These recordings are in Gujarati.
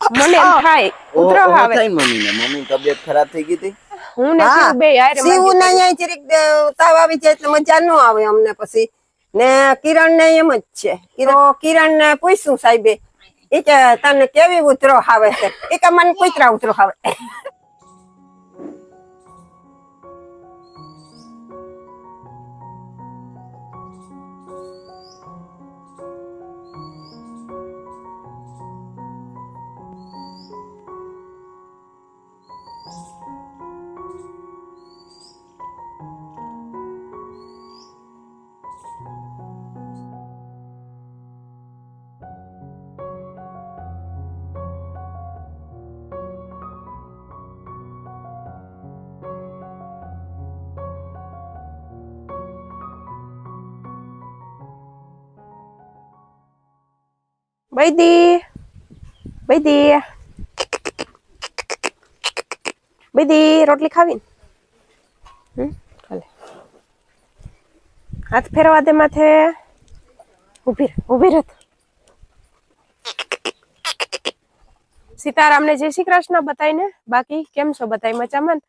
મને એમ થાય ઓહો, ઉતરો આવે થાય ને. મમ્મી તબિયત ખરાબ થઈ ગઈ હતી? હું ને હા. બે યાર શિવું ના અહીંયા જરીક તાવ આવી જાય એટલે મજા ન આવે અમને પછી. ને કિરણ ને એમ જ છે. કિરણ કિરણ ને પૂછ્યું સાહેબે. એ કે તને કેવી ઉતરો આવે છે એ કે મને કુતરા ઉતરો આવે બૈદી બૈદી બૈદી રોટલી ખાવી? ને? ચાલે. હાથ ફેરવા દે માથે. ઊભી રહે ઊભી રહે સીતારામને જય શ્રી કૃષ્ણ બતાવીને. બાકી કેમ છો બતાવી મજામાં?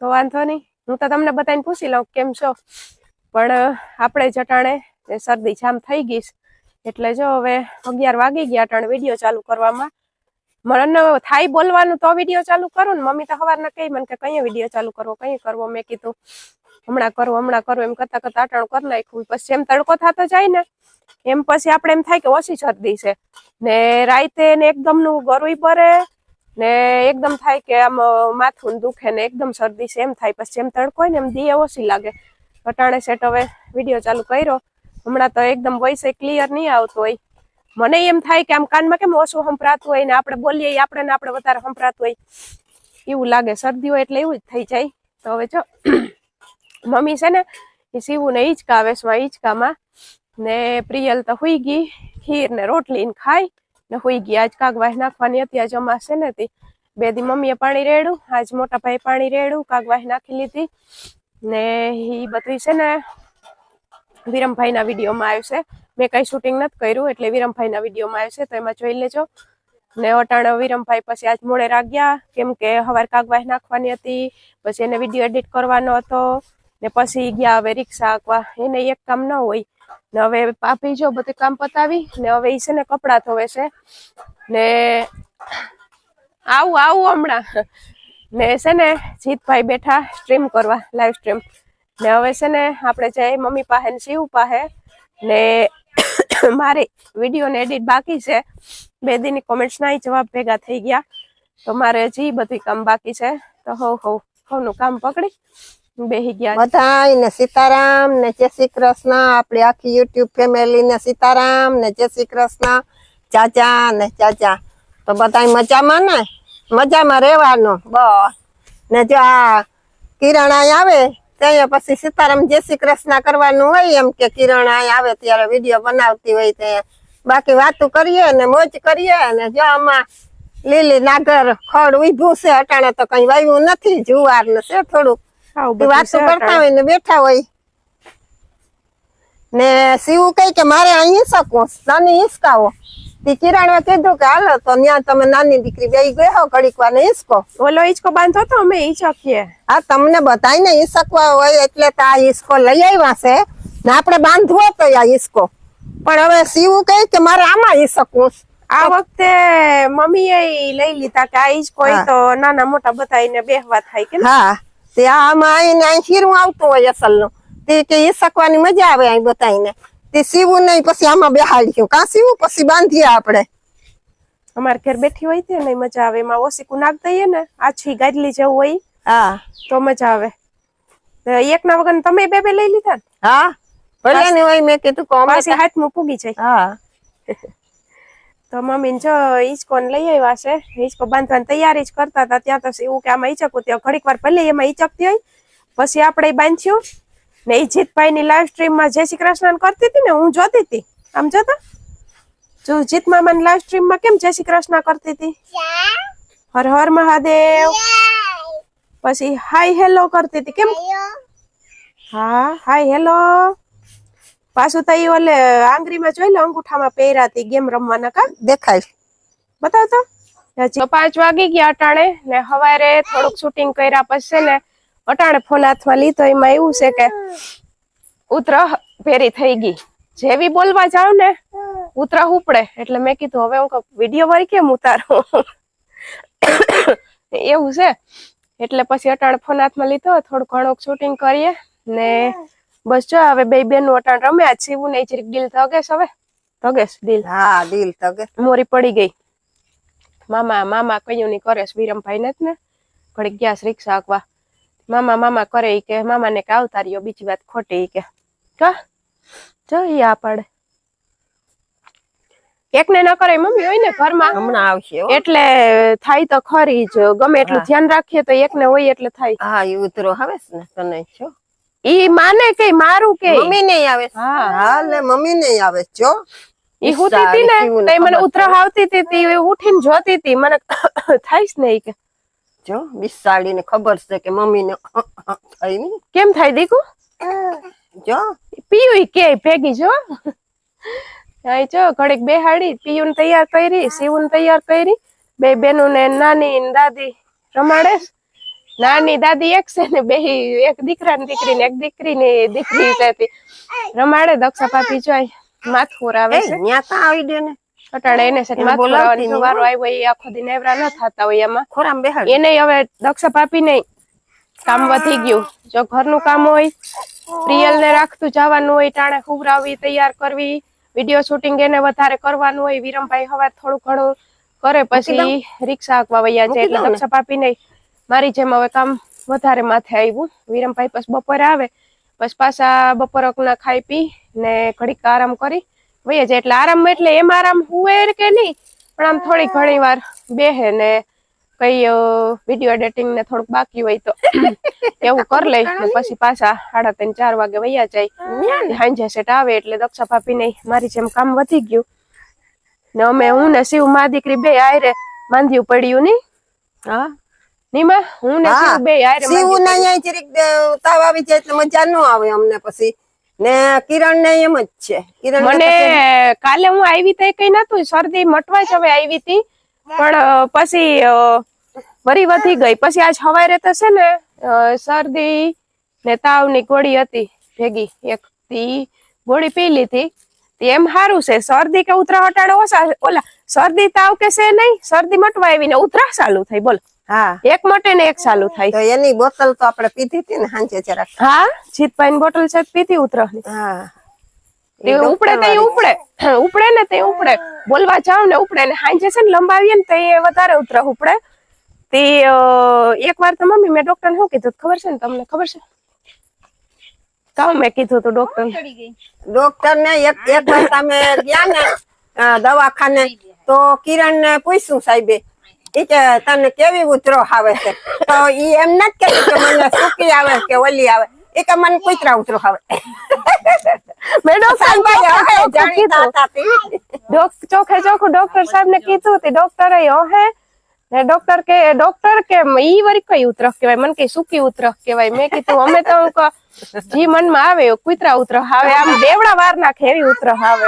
તો વાંધો નહીં. હું તો તમને બતાવીને પૂછી લઉં કેમ છો? પણ આપણે જટાણે શરદી જામ થઈ ગઈ છે. એટલે જો હવે અગિયાર વાગી ગયા ત્રણ વીડિયો ચાલુ કરવામાં. મને થાય બોલવાનું તો વીડિયો ચાલુ કરું ને. મમ્મી તો સવારના કહી મને કે કઈ વીડિયો ચાલુ કરવો કઈ કરવો? મેં કીધું, હમણાં કરવો હમણાં કરવો એમ કરતા કરતા અટાણું કરી નાખ્યું. પછી એમ તડકો થતો જાય ને, એમ પછી આપણે એમ થાય કે ઓછી શરદી છે. ને રાતે ને એકદમનું ગરવી પડે ને એકદમ થાય કે આમ માથું દુખે ને એકદમ શરદી છે, એમ થાય. પછી એમ તડકો હોય ને, એમ દીએ ઓછી લાગે. અટાણે સેટ હવે વીડિયો ચાલુ કર્યો. હમણાં તો એકદમ વોઇસ ક્લિયર નહીં આવતો હોય. મને એમ થાય કે આમ કાનમાં કેમ ઓછું સંભળાતું હોય ને આપણે બોલીએ આપણે ને આપણે વધારે સંભળાતું હોય. એવું લાગે શરદી હોય એટલે એવું જ થઈ જાય. તો હવે જો, મમ્મી છે ને, એ શિવું ને ઈચકા વેસમાં ઈચકામાં. ને પ્રિયલ તો હુઈ ગઈ, ખીર ને રોટલી ને ખાઈ. ને હુઈ ગઈ, આજ કાગવાસ નાખવાની હતી, આજ અમાસ ને તી. બે દી મમ્મીએ પાણી રેડું આજ મોટા ભાઈ પાણી રેડું કાગવાસ નાખી લીધી. ને એ બધું છે ને વિરમભાઈના વિડીયોમાં આવ્યું છે. મેં કઈ શૂટિંગ નથી કર્યું એટલે વિરમભાઈના વિડીયોમાં આવ્યું છે, તો એમાં જોઈ લેજો. ને અટાણે વિરમભાઈ પછી આજ મોડે રાગ્યા, કેમ કે હવાર કાગવાહી નાખવાની હતી, પછી એને વીડિયો એડિટ કરવાનો હતો, ને પછી ગયા હવે રિક્ષા આંકવા એને એક કામ ન હોય. ને હવે પાપી જો બધું કામ પતાવી, ને હવે ઈ છે ને કપડાં ધોવે છે. ને આવું આવું હમણાં. ને છે ને જીતભાઈ બેઠા સ્ટ્રીમ કરવા લાઈવ સ્ટ્રીમ ને હવે છે ને આપણે જય મમ્મી પાસે ને શિવ પાસે ને મારી વીડિયો ને એડિટ બાકી છે. બે દિનની કોમેન્ટ્સ ના જવાબ ભેગા થઈ ગયા. તો મારે હજી બધું કામ બાકી છે. તો હવ હવ હોનું કામ પકડી. બેહી ગયા. બધાય ને સીતારામ ને જય શ્રી કૃષ્ણ. આપણી આખી યુટ્યુબ ફેમિલી ને સીતારામ ને જય શ્રી કૃષ્ણ. ચાચા ને ચાચા. તો બધાય મજામાં ને? મજામાં રહેવાનું? બસ. ને જો આ કિરણ આવે ત્યાં પછી સીતારામ જય શ્રી કૃષ્ણ કરવાનું હોય એમ કે કિરણ અહીં આવે ત્યારે વીડિયો બનાવતી હોય ત્યાં બાકી વાતું કરીએ ને મોજ કરીએ ને જો આમાં લીલી નાગર ખડ ઉભું છે અટાણે તો કઈ વાવ્યું નથી જુવાર ને છે થોડુંક. વાતો કરતા હોય ને બેઠા હોય. ને શિવ કઈ કે મારે અહીં શકું નાની હિસકાવો તે કિરણવે કીધું કે હાલો તો ત્યાં તમે નાની દીકરી બે ગયો ઘડીક વાર ને હિસકો ઓલો હિંચકો બાંધો તો અમે હિંચકીએ આ તમને બધાય ને હોય એટલે તો આ હિસકો લઈ આવ્યા છે. ને આપણે બાંધવો તો આ હિસકો પણ હવે સીવું કહે કે મારે આમાં હિસકવું છે. આ વખતે મમ્મી એ લઈ લીધા કે આ હિંચકો તો નાના મોટા બધાઈને બેહવા થાય કે હા તે આમાં આવીને અહીં ખીરું આવતું હોય અસલનું. તે કે હિસકવાની મજા આવે અહીં બધાને તે સીવું નહીં પછી આમાં બેહાડ્યું કા સીવું? પછી બાંધીએ આપણે. અમારે ઘેર બેઠી હોય તે નહીં મજા આવે. એમાં ઓસીકું નાખ દઈએ ને આછી ગાદલી જેવું હોય હા. તો મજા આવે. એક એકના વગર તમે બે બે લઈ લીધા હા. ભલે ને હોય મેં કીધું કે અમે હાથમાં પૂગી જાય. હા. તો મમ્મી જો ઈચકોન લઈ આવ્યા છે. ઈચકો બાંધવાની તૈયારી જ કરતા હતા. ત્યાં તો એવું કે આમાં ઈચકું ત્યાં ઘડીક વાર ભલે એમાં ઈચકતી હોય પછી આપણે બાંધ્યું. ને એ જીતભાઈ ની લાઈવ સ્ટ્રીમમાં જય શ્રી કૃષ્ણ કરતી હતી ને હું જોતી હતી. આમ જોતા? જો જીત મામા ની લાઈવ સ્ટ્રીમમાં કેમ જય શ્રી કૃષ્ણ કરતી હતી? હર હર મહાદેવ. પછી હાય હેલો કરતી હતી. કેમ? હા હાય હેલો પાછું તો ઈ ઓલે આંગળીમાં જોઈ લે અંગૂઠામાં પહેરાતી ગેમ રમવાના કા? દેખાય. બતાવ તો પાંચ વાગી ગયા અટાણે ને સવારે થોડુંક શૂટિંગ કર્યા પછી ને અટાણે ફોન હાથમાં લીધો એમાં એવું છે કે ઉતર ભેરી થઈ ગઈ. જેવી બોલવા જાવ ને ઉતર ઉપડે. એટલે મેં કીધું હવે હું વીડિયો વળી કેમ ઉતારું? એવું છે. એટલે પછી અટાણે ફોન હાથમાં લીધો થોડું ઘણું શૂટિંગ કરીએ ને બસ જો હવે બે બેન અટાણ રમ્યા શિવું ને જરીક ડીલ થગેશ હવે. થગેશ ડીલ હા દિલ તો મોરી પડી ગઈ. મામા મામા કયું ની કરે વિરમભાઈ ને જ ને? ઘડીક ગયા રિક્ષા આંકવા મામા મામા કરે કે મામા ને કે આવતા બીજી વાત ખોટી કે કા. જો આ પડે એક ને ન કરે મમ્મી હોય ને ઘરમાં. હમણાં આવશે એટલે થાય તો ખરી જ. ગમે એટલું ધ્યાન રાખીએ તો એક ને હોય એટલે થાય. હા એ ઉતરો આવે છે ને તને છો ઈ માને કે મારું કે. મમ્મી નહીં આવે. હા. હા લે મમ્મી નહીં આવે છે, જો. ઈ હુતી હતી ને તઈ મને ઉતરા આવતી હતી તી ઉઠીને જોતી હતી મને થાય જ નહીં કે. જો બિસાડીને ખબર છે કે મમ્મીને થઈ ની કેમ થાય દીકુ? જો. પીયું કે ભેગી જો? આઈ જો ઘડીક બેહાડી પીયું તૈયાર કરી સીવું તૈયાર કરી. બે બેનું ને નાની ને દાદી રમાડે. નાની દાદી એક છે ને બે એક દીકરા ને દીકરી ને એક દીકરી ને દીકરી રમાડે. દક્ષા પાપી જોઈ માથુર આવે એ છે. ત્યાં આવી દે ને. અટાડે એને છે એને માથુર બોલાવતી આવવાનો નહીં, વારો આવ્યો એ આખો દી નેવરા ન થતા હોય એમાં. ખોરામ બેહાડ. એને હવે દક્ષા પાપી નહીં કામ વધી ગયું. જો ઘરનું કામ હોય પ્રિયલ ને રાખતું જવાનું હોય ટાણે ખુબરાવી તૈયાર કરવી વીડિયો શૂટિંગ એને વધારે કરવાનું હોય વિરમભાઈ હવે થોડું ઘણું કરે પછી રિક્ષા હાંકવા વૈયા છે એટલે દક્ષા પાપી નહીં મારી જેમ હવે કામ વધારે માથે આવ્યું વિરમભાઈ પછી બપોરે આવે પછી પાછા બપોરકના ખાઈ પી ને ઘડીક આરામ કરી વયા જાય એટલે આરામ એટલે એમ આરામ હુએ કે નહીં પણ આમ થોડી ઘણી વાર બેહે ને કઈ વીડિયો એડિટિંગ ને થોડુંક બાકી હોય તો એવું કરી લઈ પછી પાછા સાડા ત્રણ ચાર વાગે વયા જાય. સાંજે સેટ આવે એટલે દક્ષા ભાભી ને મારી જેમ કામ વધી ગયું. ને અમે હું ને શિવ મા દીકરી બે આયરે માંદ્યું પડ્યું ની. હા? નીમા હું ને શિવ બે આયરે શિવ ના તાવ આવી જાય એટલે મજા ન આવે અમને પછી. ને કિરણ ને એમ જ છે. કિરણ મને કાલે હું આવી તો કઈ નતું શરદી મટવા જ હવે આવી હતી. પણ પછી વરી વધી ગઈ. પછી આજ સવારે તો છે ને શરદી ને તાવની ગોળી હતી ભેગી. એક તી ગોળી પી લીધી. એમ સારું છે. શરદી કે ઉતરા હટાડો ઓછા ઓલા શરદી તાવ કે છે નહીં? શરદી મટવા આવીને ઉતરા ચાલુ થઈ. બોલ. હા. એક મટે ને એક ચાલુ થાય. તો એની બોટલ તો આપણે પીધી હતી ને સાંજે જરાક. હા જીતભાઈ બોટલ છે પીધી ઉતરા હા. તે ઉપડે તે ઉપડે. ઉપડે ને તે ઉપડે. બોલવા જાવ ને ઉપડે ને હાંજે છે ને લંબાવીએ ને તે વધારે ઉતરે ઉપડે. તે એક વાર તો મમ્મી મેં ડોક્ટર શું કીધું? ખબર છે ને તમને? ખબર છે? કામ મેં કીધું તું ડોક્ટર. ડોક્ટર ને એક એક વાર તમે ગયા ને દવાખાને. તો કિરણ ને પૂછ્યું સાહેબે કે તને કેવી ઉતરો આવે છે? તો ઈ એમ નથી કે મને સુકી આવે કે ઓલી આવે. એ કે મને કુતરા ઉતરો આવે. મેડમ ડોક્ટર જાણીતા કીધું. હતા. તે. ડોક- ચોખે ચોખ્ખું ડોક્ટર સાહેબ ને કીધું ડોક્ટર ઓહે ને ડોક્ટર કે ડોક્ટર કે ઈ વરી કઈ ઉતરખ કેવાય મને કઈ સુકી ઉતરખ કેવાય મેં કીધું અમે તો જી મનમાં આવે કુતરા ઉતરખ આવે આમ દેવડા વાર નાખે એવી ઉતરખ આવે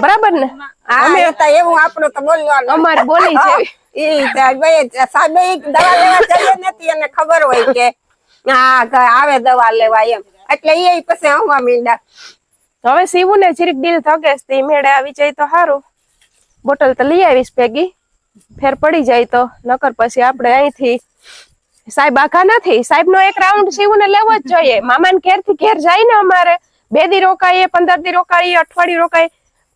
બરાબર ને? અમે હતા એવું આપણું તો બોલવાનું. અમારે બોલી છે ઈ સાહેબ દવા લેવા જઈએ નથી એને ખબર હોય કે હા આવે દવા લેવા એમ. એટલે એ પછી આવવા મીંડા. હવે સીવું ને જીરીક ડીલ થગે મેળે આવી જાય તો સારું બોટલ તો લઈ આવીશ ભેગી. ફેર પડી જાય તો નકર પછી આપણે અહીંથી સાહેબ આખા નથી. સાહેબ નો એક રાઉન્ડ સીવું ને લેવો જ જોઈએ. મામાને ઘેરથી ઘેર જાય ને અમારે બે દી રોકાઈએ પંદર દી રોકાઈએ અઠવાડિયું રોકાય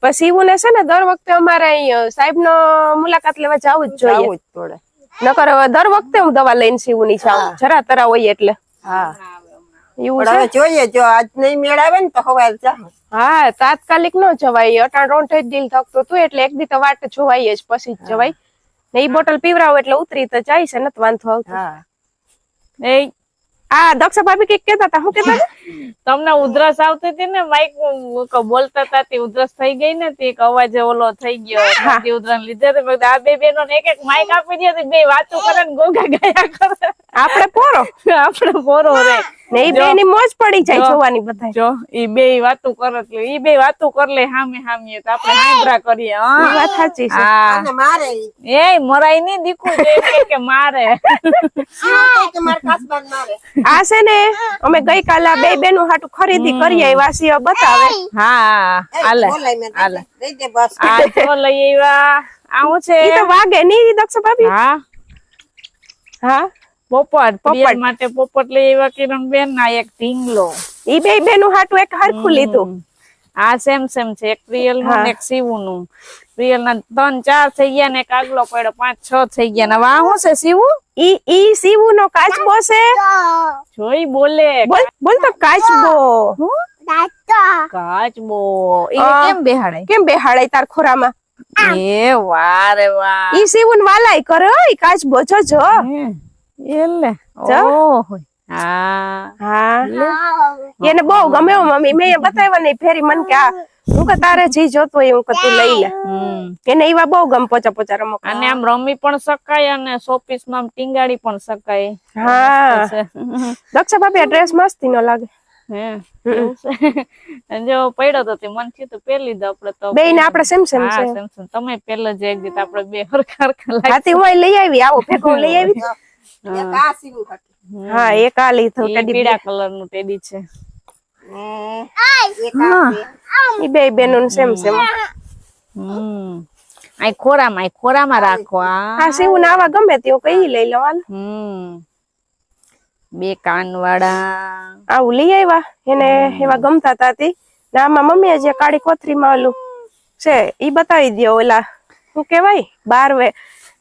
પછી સીવું ને છે ને દર વખતે અમારે અહીં સાહેબ નો મુલાકાત લેવા જવું જ જોઈએ. પડે. નકર હવે દર વખતે હું દવા લઈને સીવું ની જાઉં જરા તરા હોય એટલે. હા. એવું હવે જોઈએ જો આજ નહીં મેળ આવે ને તો હવે જા હા તાત્કાલિક નો જવાય. અટાણ રોંઠે જ દિલ થકતો હતું એટલે એક દી તો વાટ જોવાય જ પછી જ જવાય. ને ઈ બોટલ પીવરાવો એટલે ઉતરી તો જાય છે નથી વાંધો આવતો. હા. એ આ દક્ષા ભાભી કંઈક કેતા હતા શું કેતા તમને ઉધરસ આવતી હતી ને માઇક બોલતા હતા તે ઉધરસ થઈ ગઈ ને તે એક અવાજ ઓલો થઈ ગયો તે ઉધરસ લીધે તો આ બે બેનો એક એક માઇક આપી દે બે વાતો કરે ને ગોગા ગયા કરે. આપણે પોરો? આપણે પોરો રે. ને ઈ બે ની મોજ પડી જાય જોવાની બધા જો ઈ બે વાતો કરે એટલે ઈ બે વાતો કર લે હામે હામે તો આપણે હાંભરા કરીએ હા. વાત સાચી છે. અને મારે એ મરાઈ ની દીકુ કે કે મારે. કે મારે કાસબાન મારે. આ છે ને અમે ગઈકાલે આ બે બેનું હાટું ખરીદી કરી આવી છીએ બતાવે. હા હાલે હાલે. દે. દે બસ. આ તો લઈ આવ્યા આવું છે. ઈ તો વાગે ની દક્ષ ભાભી? હા. હા. પોપટ પોપટ. માટે પોપટ લઈ આવ્યા કિરણ બેન ના એક ઢીંગલો. ઈ બે બેનું હાટું એક હરખું લીધું. આ સેમ સેમ છે. એક રિયલનું એક શિવું નું રિયલ ના ત્રણ ચાર થઈ ગયા ને એક આગલો પડ્યો પાંચ છ થઈ ગયા ને હવે આ શું છે શિવું? ઈ ઈ સીવું નો કાચબો છે. જોઈ બોલે. બોલ બોલ તો કાચબો. કાચબો. એ કેમ બેહાડે કેમ બેહાડાય તાર ખોરામાં? એ વારે વાહ. ઈ સીવું વાલાય કરે હો, ઈ કાચબો જો જો. એટલે ઓહો હા. હા. એને બહુ ગમે હો મમ્મી. મેં બતાવ્યા નહીં ફેરી મન કે આ હું કે તારે જી જોતો હોય હું કે તું લઈ લે. એને એવા બહુ ગમ પોચા પોચા રમક. અને આમ રમી પણ શકાય અને શોપીસમાં ટીંગાડી પણ શકાય. હા. દક્ષા ભાભી ડ્રેસ મસ્તી નો લાગે. જો પડ્યો તો તે મન થયું તો પેલી દો આપડે તો બે ને આપડે સેમ સેમ છે. તમે પેલા જ એક દીધ આપડે બે હરખા હરખા લાગી હાથી લઈ આવી આવો ભેગો લઈ આવી. એક આ શિવ હતું. હા એક આ લીધું ટેડી પીળા કલરનું ટેડી છે. બે બેનું સેમ સેમ હમ. આ ખોરામાં ખોરામાં રાખો આ. સીવું આવા ગમે તેવું કઈ લઈ લો હાલ. હમ. બે કાન વાળા આવું લઈ આવ્યા એને એવા ગમતા હતા તી. ને આમાં મમ્મીએ જે કાળી કોથરી માં ઓલું છે ઈ બતાવી દો ઓલા. શું કેવાય બાર વે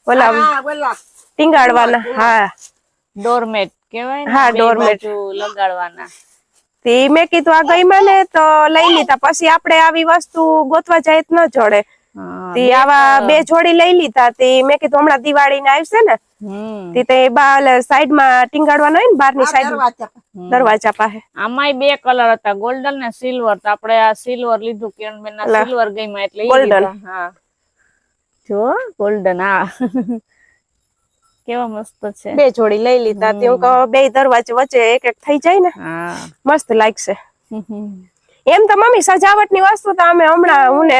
ઓલા હા બોલો ટીંગાડવાના હા. ડોરમેટ કેવાય હા, ડોરમેટ. લગાડવાના. તે મેં કીધું આ ગઈ મને તો લઈ લીધા પછી આપણે આવી વસ્તુ ગોતવા જાય ન જોડે. તે આવા બે જોડી લઈ લીધા તે મેં કીધું હમણાં દિવાળી ને આવશે ને. તે તે બા સાઈડમાં ટીંગાડવાનો હોય ને બારની સાઈડ દરવાજા પાસે. આમાંય બે કલર હતા ગોલ્ડન ને સિલ્વર. તો આપણે આ સિલ્વર લીધું કિરણબેન ના. સિલ્વર ગઈમાં એટલે ગોલ્ડન. હા. જો ગોલ્ડન હા. કેવા મસ્ત છે. બે જોડી લઈ લીધા. તે બે દરવાજે વચ્ચે એક એક થઈ જાય ને. મસ્ત લાગશે. એમ તો મમ્મી સજાવટની વસ્તુ તો અમે હમણાં હું ને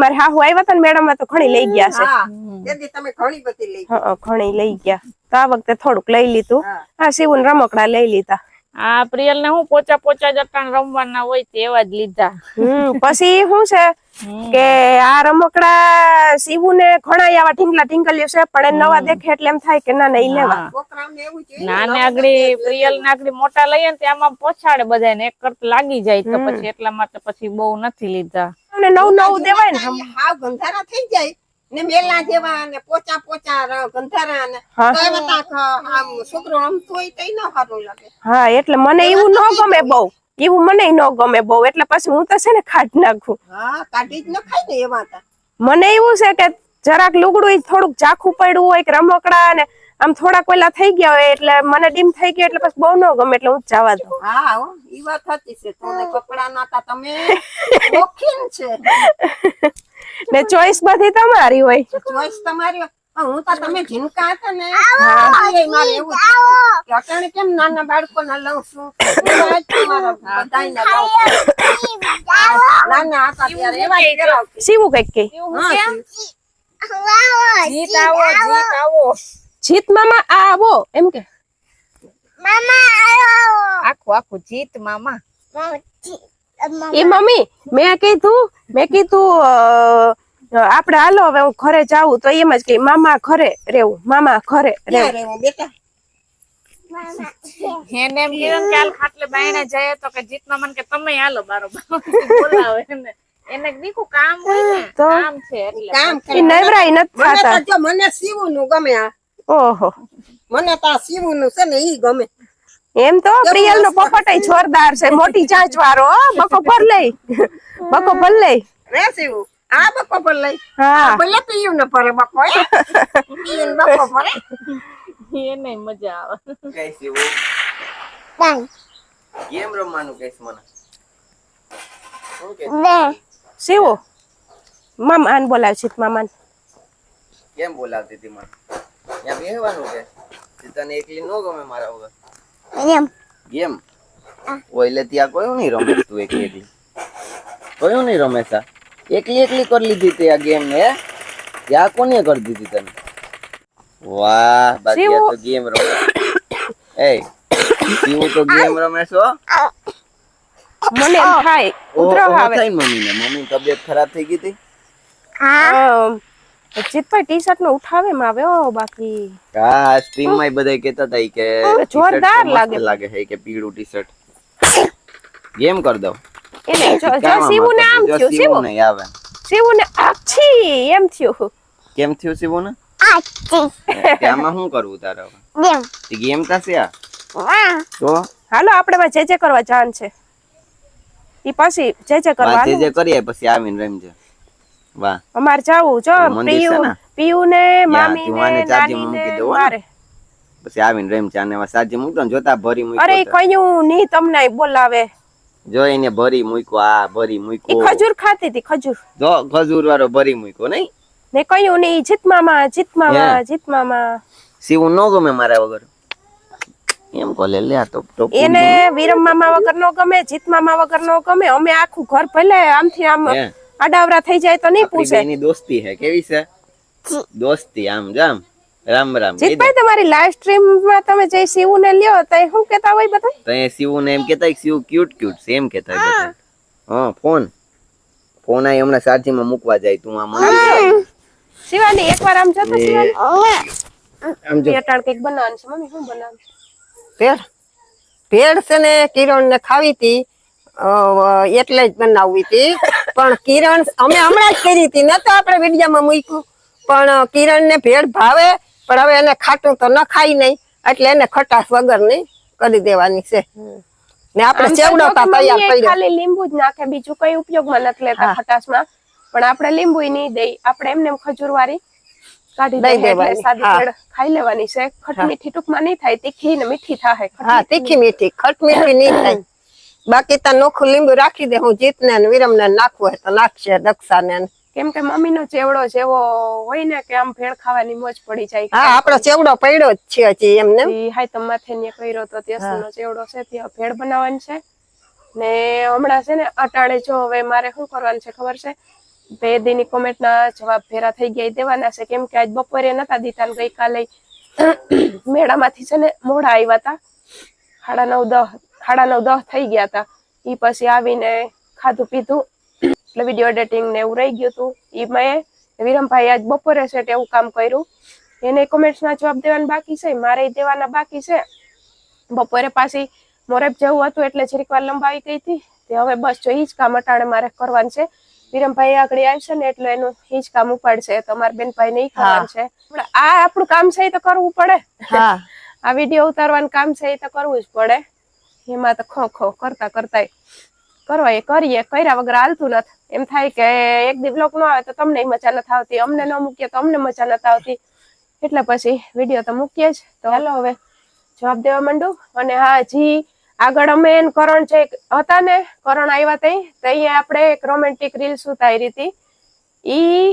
મારે હાહુ આવ્યા હતા ને મેડમ તો ઘણી લઈ ગયા છે. તમે ઘણી બધી લઈ ઘણી લઈ ગયા. તો આ વખતે થોડુંક લઈ લીધું. હા. સીવું રમકડા લઈ લીધા. આ પ્રિયલ ને હું પોચા પોચા જટાણ રમવાના હોય તેવા જ લીધા. પછી શું છે કે આ રમકડા શિવુ ને ઘણા આવા ઢીંગલા ઢીંગલ્યું છે પણ એ નવા દેખે એટલે એમ થાય કે ના નહીં લેવા. છોકરાઓને એવું જોઈએ નાને આગળી પ્રિયલ ને. આગળી મોટા લઈએ ને આમાં પોછાડે બધા ને એક કરત લાગી જાય તો પછી એટલા માટે પછી બહુ નથી લીધા. નવ નવું દેવાય ને હાવ ગંધારા થઈ જાય. ને મેલા જેવા ને પોચા પોચા ગંધારા ને. આમ છોકરો રમતો હોય તો ન સારું લાગે. હા એટલે મને એવું ન ગમે બહુ. એવું મને ન ગમે બહુ. એટલે પછી હું તો છે ને ખાટ નાખું. હા કાઢી જ ન ખાય ને એવા તા મને એવું છે કે જરાક લુગડું થોડુંક ઝાખું પડ્યું હોય કે રમકડા ને આમ થોડા કોયલા થઈ ગયા હોય એટલે મને ડીમ થઈ ગયો એટલે પછી બહુ ન ગમે એટલે હું જવા દઉં. હા હો ઈ વાત હતી છે. તમને કપડા નાતા તમે. શોખીન છે. ને ચોઈસ બધી તમારી હોય. ચોઈસ તમારી હોય. હું તો તમે ઝીણકા હતા ને. મારે એવું અટાણે કેમ નાના બાળકો ના લઉં છું. નાના હતા ત્યારે એવા સીવું કંઈક કઈ જીત આવો જીત આવો. જીત મામા આ આવો એમ કે. આખું આખું જીત મામા. એ મમ્મી. મેં કીધું મેં કીધું આપડે હાલો હવે હું ઘરે જાઉં તો એમ જ કે મામા ઘરે રેવું મામા ઘરે રેવું બેટા? એમ કીધું કે હાલ ખાટલે બાયણે જાય તો કે જીત મામા કે તમે હાલો બારો બોલાવે એને. એને દીકું કામ હોય ને કામ છે એટલે. કામ નવરાય નથી મને મને સીવું નું ગમે આ. ઓહો. મને તો આ સીવું નું છે ને ઈ ગમે. એમ તો પ્રિયલ નો પોપટ જોરદાર છે મોટી ચાંચ વાળો હો. બકો ભર લઈ. બકો ભર લઈ. આ બકો પર લઈ. હા. ભલે પીયું ને પરે બકો એ પીયું ને બકો પરે મજા આવે. એવું. ગેમ રમવાનું કઈશ મને. શું કે? શિવો મામા આને બોલાવ છે મામાને. કેમ બોલાવતી હતી મને? ત્યાં બેહવાનું કે? તને એકલી ન ગમે મારા વગર. ગેમ ઓય ત્યાં કયું નહીં રમે તું એકલી એકલી? કયું નહીં રમે સા એકલી એકલી કરી લીધી તે આ ગેમ ને હે? ત્યાં કોને કરી દીધી તને? વાહ બાકી આ તો ગેમ રમે. એ તું તો ગેમ રમે છો? મને એમ થાય ઉતરો આવે. થાય ને મમ્મીને? મમ્મી તબિયત ખરાબ થઈ ગઈ હતી? અમ, જીતભાઈ ટી શર્ટ નો ઉઠાવે માં આવે? ઓ બાકી હા સ્ટ્રીમમાં બધા કહેતા હતા કે જોરદાર લાગે. લાગે છે કે પીળું ટી શર્ટ ગેમ કર દો એને જો સીવું ને આમ થયું સીવું નહીં આવે. શિવુ ને આછી એમ થયું. કેમ થયું શિવુ ને આછી આમાં શું કરવું તારે હવે? ગેમ. થશે આ? તો? હાલો આપણે જે જે કરવા જાન છે. ઈ પછી જે જે વાંચે જે જે કરીએ પછી આવીને રમજે. વાહ. અમારે જાવું જો ને? પિયુ ને? મામી ને નાની ને. મારે. પછી આવીને રેમ એમાં સાજી મૂકતો ને જોતા ભરી અરે મૂક્યો તો. કયું ની તમને બોલાવે. જો એને ભરી મૂક્યો આ ભરી મૂક્યો. ખજૂર ખાતી હતી ખજૂર. જો ખજૂર વાળો ભરી મૂક્યો નહીં? ને કયું મામા જીત મામા જીત મામા. સીવું ન ગમે મારા વગર. એમ કોલે લે આ તો તો એને વિરમ મામા વગર નો ગમે જીત મામા વગર નો ગમે અમે આખું ઘર ભલે આમથી આમ. આડાવરા થઈ જાય તો નહીં પૂછે. એની દોસ્તી હે કેવી છે? દોસ્તી આમ જામ રામ રામ. જીતભાઈ તમારી લાઈવ સ્ટ્રીમમાં તમે જે સીવું ને લ્યો તો શું કેતા હોય બધા? તો એ શિવું ને એમ કેતા કે શિવ ક્યુટ ક્યુટ છે એમ કેતા બધા. હા. ફોન. ફોન આ હમણાં ચાર્જિંગમાં મૂકવા જાય તું આ મને શિવાની એકવાર આમ જતો શિવાની. આમ જો. અટાણ કંઈક બનાવવાનું છે મમ્મી શું છે? ભેળ. ભેળ છે ને કિરણ ને ખાવી હતી. એટલે જ બનાવવી હતી. પણ કિરણ અમે હમણાં જ કરી હતી. નતો આપણે વિડીયામાં મૂક્યું. પણ કિરણ ને ભેળ ભાવે પણ હવે એને ખાટું તો ન ખાઈ નહીં. એટલે એને ખટાશ વગરની કરી દેવાની છે. ને આપણે ચેવડો તા તૈયાર કર્યો. ખાલી લીંબુ જ નાખે બીજું કઈ ઉપયોગમાં નથી લેતા. ખટાશમાં. પણ આપણે લીંબુ નહીં દઈ. આપણે એમને એમ ખજૂર વાળી કાઢી દેવાની, સાદી ખાઈ લેવાની છે. ખટ મીઠી ટૂંકમાં નહીં થાય તીખી ને મીઠી થાય હા તીખી મીઠી. ખટ મીઠી નહીં થાય. બાકી તો નોખું લીંબુ રાખી દે હું જીતને ને વિરમને નાખવું હોય તો નાખશે દક્ષાને ને. કેમ કે મમ્મી નો ચેવડો જેવો હોય ને કે આમ ભેળ ખાવાની મોજ પડી જાય હા આપણો ચેવડો પડ્યો જ છે હજી એમને હાય તો માથે ને કર્યો તો ત્યાં નો ચેવડો છે ત્યાં ભેળ બનાવવાની છે. ને હમણાં છે ને અટાણે જો હવે મારે શું કરવાનું છે ખબર છે? બે દીની કોમેન્ટ ના જવાબ ભેરા થઈ ગયા દેવાના છે. કેમ કે આજ બપોરે નતા દીધા ગઈકાલે મેળામાંથી છે ને મોડા આવ્યા હતા સાડા નવ દહ સાડા નવ દહ થઈ ગયા હતા ઈ પછી આવીને ખાધું પીધું. એટલે વીડિયો એડિટિંગ ને એવું રહી ગયું હતું ઈ મેં વિરમભાઈ આજ બપોરે છે એવું કામ કર્યું. એને કોમેન્ટ્સના જવાબ દેવાના બાકી છે મારે દેવાના બાકી છે. બપોરે પાછી મોરેબ જેવું હતું એટલે જરીક વાર લંબાવી ગઈ હતી. તે હવે બસ જો એ જ કામ અટાણે મારે કરવાનું છે. વિરમભાઈ આગળ આવશે ને એટલે એનું એ જ કામ ઉપાડશે. તો મારા બેનભાઈ ને એ કરવાનું છે. આ આપણું કામ છે એ તો કરવું પડે. આ વીડિયો ઉતારવાનું કામ છે એ તો કરવું જ પડે. એમાં તો ખો ખો કરતા કરતા કરવા એ કરીએ, કર્યા વગર હાલતું નથી. એમ થાય કે એક દી બ્લોક નો આવે તો તમને મજા નથી આવતી, અમને ન મૂકીએ તો અમને મજા નથી આવતી. એટલે પછી વીડિયો તો મૂકીએ જ. તો હાલો હવે જવાબ દેવા માંડું અને હા, જી, આગળ અમે કરણ જે હતા ને, કરણ આવ્યા તો અહીંયા આપણે એક રોમેન્ટિક રીલ્સ ઉતારી હતી ઈ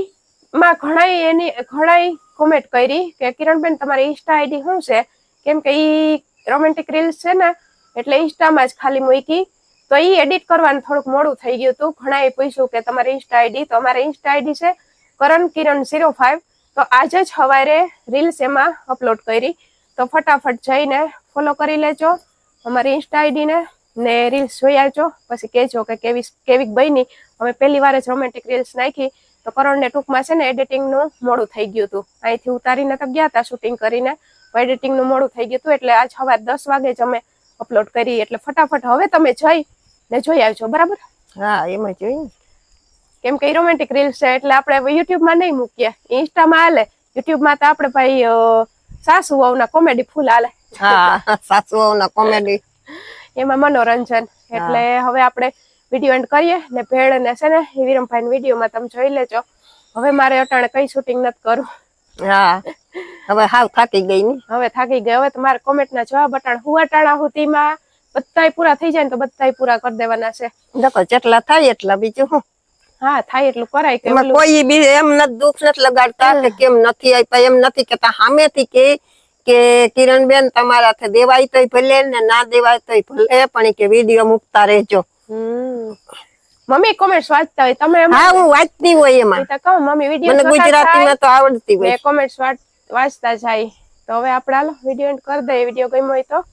માં ઘણાય એની, ઘણાય કોમેન્ટ કરી કે કિરણબેન તમારી ઇન્સ્ટા આઈડી શું છે? કેમ કે ઈ રોમેન્ટિક રીલ્સ છે ને એટલે ઇન્સ્ટામાં જ ખાલી મૂકી. તો એ એડિટ કરવાનું થોડુંક મોડું થઈ ગયું હતું. ઘણાએ પૂછ્યું કે તમારી ઇન્સ્ટા આઈડી તો અમારી ઇન્સ્ટા આઈડી છે કરણ કિરણ ઝીરો ફાઈવ તો આજે જ સવારે રીલ્સ એમાં અપલોડ કરી. તો ફટાફટ જઈને ફોલો કરી લેજો. અમારી ઇન્સ્ટા આઈડીને ને રીલ્સ જોઈ આવજો. પછી કહેજો કે કેવી કેવીક બની. અમે પહેલી વાર જ રોમેન્ટિક રીલ્સ નાખી. તો કરણને ટૂંકમાં છે ને એડિટિંગનું મોડું થઈ ગયું હતું. અહીંથી ઉતારીને તો ગયા હતા શૂટિંગ કરીને. એડિટિંગનું મોડું થઈ ગયું હતું. એટલે આજ સવાર દસ વાગે જ અમે અપલોડ કરી એટલે ફટાફટ હવે તમે જઈ ને જોઈ આવજો બરાબર? હા એમાં જોઈ કેમ કે રોમેન્ટિક રીલ્સ છે એટલે આપણે યુટ્યુબમાં નહીં મૂકીએ. ઇન્સ્ટામાં હાલે યુટ્યુબમાં તો આપણે ભાઈ સાસુ વહુના કોમેડી ફૂલ હાલે. હા સાસુઓના કોમેડી એમાં મનોરંજન. એટલે હવે આપણે વીડિયો એન્ડ કરીએ ને ભેળ ને છે ને વિરમભાઈ વિડીયોમાં તમે જોઈ લેજો. હવે મારે અટાણે કઈ શૂટિંગ નથી કરવું. હા. હવે હાવ થાકી ગઈ ની. હવે થાકી ગઈ. હવે તો મારે કોમેન્ટ ના જવાબ અટાણ હું અટાણા સુધીમાં બધાય પૂરા થઈ જાય ને તો બધાય પૂરા કરી દેવાના છે. દેખો જેટલા થાય એટલા બીજું હું. હા થાય એટલું કરાય કે કોઈ બી એમ નથી દુઃખ નથી લગાડતા કે કેમ નથી આપ્યા એમ નથી કેતા. સામેથી કે કે કિરણબેન તમારાથી દેવાય તોય ભલે ને ના દેવાય તોય ભલે પણ કે વીડિયો મૂકતા રહેજો. હમ. મમ્મી કોમેન્ટ્સ વાંચતા હોય. તમે હા હું વાંચતી હોય એમાં. તો કહો મમ્મી મને વીડિયો ગુજરાતીમાં તો આવડતી હોય. મેં કોમેન્ટ્સ વાંચતા જાય. તો હવે આપણે હાલો વીડિયો એન્ડ કરી દઈએ. વીડિયો ગમ્યો હોય તો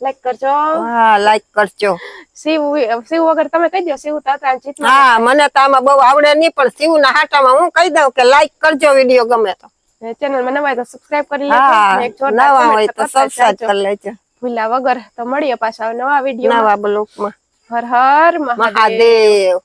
લાઈક કરજો. હા લાઈક કરજો. શિવ શિવ વગર તમે કહી દો શિવ તો હતા હા મને તો આમાં બહુ આવડે નહીં પણ શિવ ના હાટામાં હું કહી દઉં કે લાઈક કરજો વીડિયો ગમે તો. ચેનલમાં નવા હોય તો સબસ્ક્રાઇબ કરી લેજો. નવા હોય તો સબસ્ક્રાઇબ કરી લેજો. ભૂલ્યા વગર તો મળીએ પાછા નવા વીડિયો નવા બ્લોકમાં હર હર મહાદેવ.